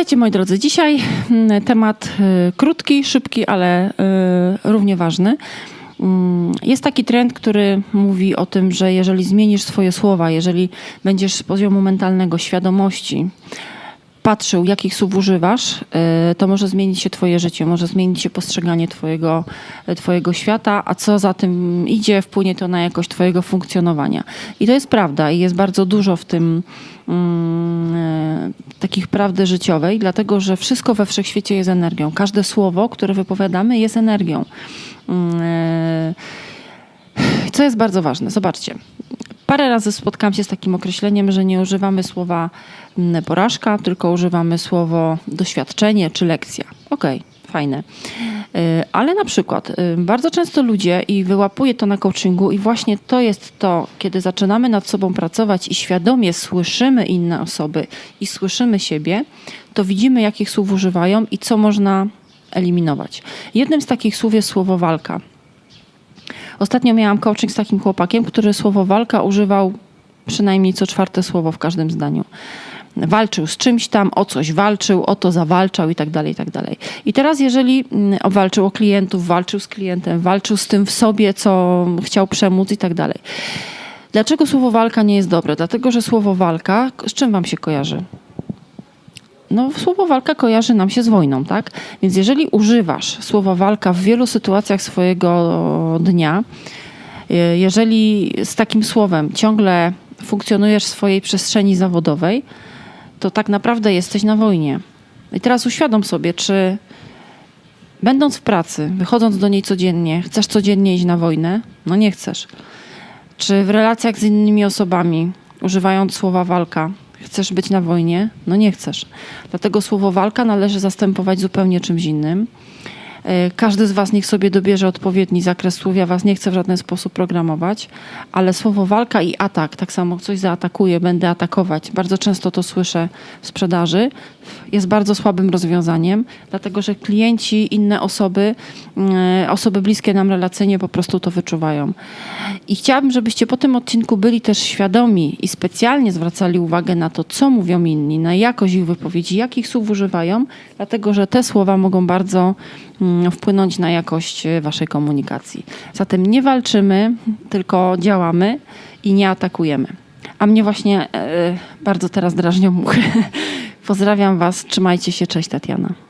Witajcie moi drodzy. Dzisiaj mm, temat y, krótki, szybki, ale y, równie ważny. Mm, Jest taki trend, który mówi o tym, że jeżeli zmienisz swoje słowa, jeżeli będziesz z poziomu mentalnego świadomości patrzył, jakich słów używasz, y, to może zmienić się Twoje życie, może zmienić się postrzeganie Twojego, twojego świata, a co za tym idzie, wpłynie to na jakość Twojego funkcjonowania. I to jest prawda i jest bardzo dużo w tym mm, e, takich prawdy życiowej, dlatego że wszystko we wszechświecie jest energią. Każde słowo, które wypowiadamy, jest energią. Mm, co jest bardzo ważne? Zobaczcie. Parę razy spotkałam się z takim określeniem, że nie używamy słowa mm, porażka, tylko używamy słowo doświadczenie czy lekcja. Okej, fajne. Y, Ale na przykład y, bardzo często ludzie, i wyłapuję to na coachingu, i właśnie to jest to, kiedy zaczynamy nad sobą pracować i świadomie słyszymy inne osoby i słyszymy siebie, to widzimy, jakich słów używają i co można eliminować. Jednym z takich słów jest słowo walka. Ostatnio miałam coaching z takim chłopakiem, który słowo walka używał przynajmniej co czwarte słowo w każdym zdaniu. Walczył z czymś tam, o coś walczył, o to zawalczał i tak dalej, i tak dalej. I teraz jeżeli mm, walczył o klientów, walczył z klientem, walczył z tym w sobie, co chciał przemóc i tak dalej. Dlaczego słowo walka nie jest dobre? Dlatego, że słowo walka, z czym wam się kojarzy? No, słowo walka kojarzy nam się z wojną, tak? Więc jeżeli używasz słowa walka w wielu sytuacjach swojego dnia, je- jeżeli z takim słowem ciągle funkcjonujesz w swojej przestrzeni zawodowej, to tak naprawdę jesteś na wojnie. I teraz uświadom sobie, czy będąc w pracy, wychodząc do niej codziennie, chcesz codziennie iść na wojnę? No nie chcesz. Czy w relacjach z innymi osobami, używając słowa walka, chcesz być na wojnie? No nie chcesz. Dlatego słowo walka należy zastępować zupełnie czymś innym. E, Każdy z Was niech sobie dobierze odpowiedni zakres słów. Ja Was nie chcę w żaden sposób programować, ale słowo walka i atak, tak samo coś zaatakuję, będę atakować. Bardzo często to słyszę w sprzedaży. Jest bardzo słabym rozwiązaniem, dlatego że klienci, inne osoby, e, osoby bliskie nam relacyjnie po prostu to wyczuwają. I chciałabym, żebyście po tym odcinku byli też świadomi i specjalnie zwracali uwagę na to, co mówią inni, na jakość ich wypowiedzi, jakich słów używają, dlatego że te słowa mogą bardzo mm, wpłynąć na jakość e, waszej komunikacji. Zatem nie walczymy, tylko działamy i nie atakujemy. A mnie właśnie e, bardzo teraz drażnią muchy. Pozdrawiam was, trzymajcie się, cześć Tatiana.